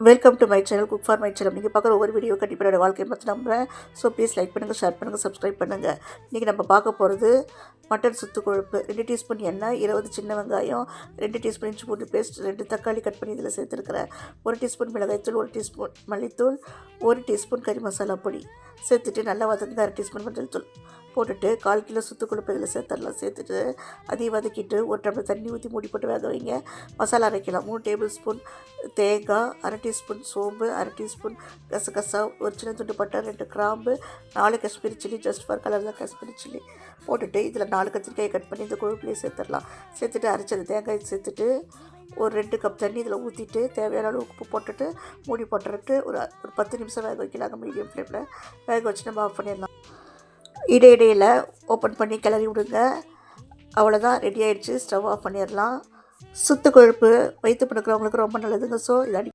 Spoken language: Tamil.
Welcome to my channel cook for my channel நீங்கள் பார்க்குற ஒவ்வொரு வீடியோ கண்டிப்பாக என்னோட வாழ்க்கையை பற்றி நம்புகிறேன் ஸோ ப்ளீஸ் லைக் பண்ணுங்கள் ஷேர் பண்ணுங்கள் சப்ஸ்கிரைப் பண்ணுங்கள் இன்றைக்கி நம்ம பார்க்க போகிறது மட்டன் சுத்து கொழுப்பு. ரெண்டு டீஸ்பூன் எண்ணெய் இருபது சின்ன வெங்காயம் ரெண்டு டீஸ்பூன் இஞ்சி பூண்டு பேஸ்ட் ரெண்டு தக்காளி கட் பண்ணி இதில் சேர்த்துருக்கிறேன் ஒரு டீஸ்பூன் மிளகாய்த்தூள் ஒரு டீஸ்பூன் மல்லித்தூள் ஒரு டீஸ்பூன் கறி மசாலா பொடி. சேர்த்துட்டு நல்லா வதங்க அரை டீஸ்பூன் மஞ்சள் தூள் போட்டுட்டு கால் கிலோ சுத்து கொழுப்பு இதில் சேர்த்துடலாம். சேர்த்துட்டு அதையும் வதக்கிட்டு ஒரு டம்ளர் தண்ணி ஊற்றி மூடி போட்டு வேக வைங்க. மசாலா அரைக்கலாம். மூணு டேபிள் ஸ்பூன் தேங்காய் அரை டீஸ்பூன் சோம்பு அரை டீஸ்பூன் கசகசா ஒரு சின்ன துண்டு பட்டை ரெண்டு கிராம்பு நாலு Kashmiri chilli just for colour தான் காஷ்மீரி சில்லி. போட்டுட்டு இதில் நாலு கத்திரிக்காயை கட் பண்ணி இந்த கொழுப்புலேயே சேர்த்துடலாம். சேர்த்துட்டு அரைச்சது தேங்காய் சேர்த்துட்டு ஒரு ரெண்டு கப் தண்ணி இதில் ஊற்றிட்டு தேவையான அளவு உப்பு போட்டுட்டு மூடி போட்டுட்டு ஒரு ஒரு பத்து நிமிஷம் வேக வைக்கலாங்க மீடியம் ஃப்ளேமில் வேக வச்சு நம்ம ஆஃப் பண்ணிடலாம். இடையிடையில் ஓப்பன் பண்ணி கிளறி விடுங்க. அவ்வளோதான் ரெடி ஆகிடுச்சு ஸ்டவ் ஆஃப் பண்ணிடலாம். சுத்து கொழுப்பு வயிற்று பண்ணுக்கிறவங்களுக்கு ரொம்ப நல்லதுங்க. ஸோ இதை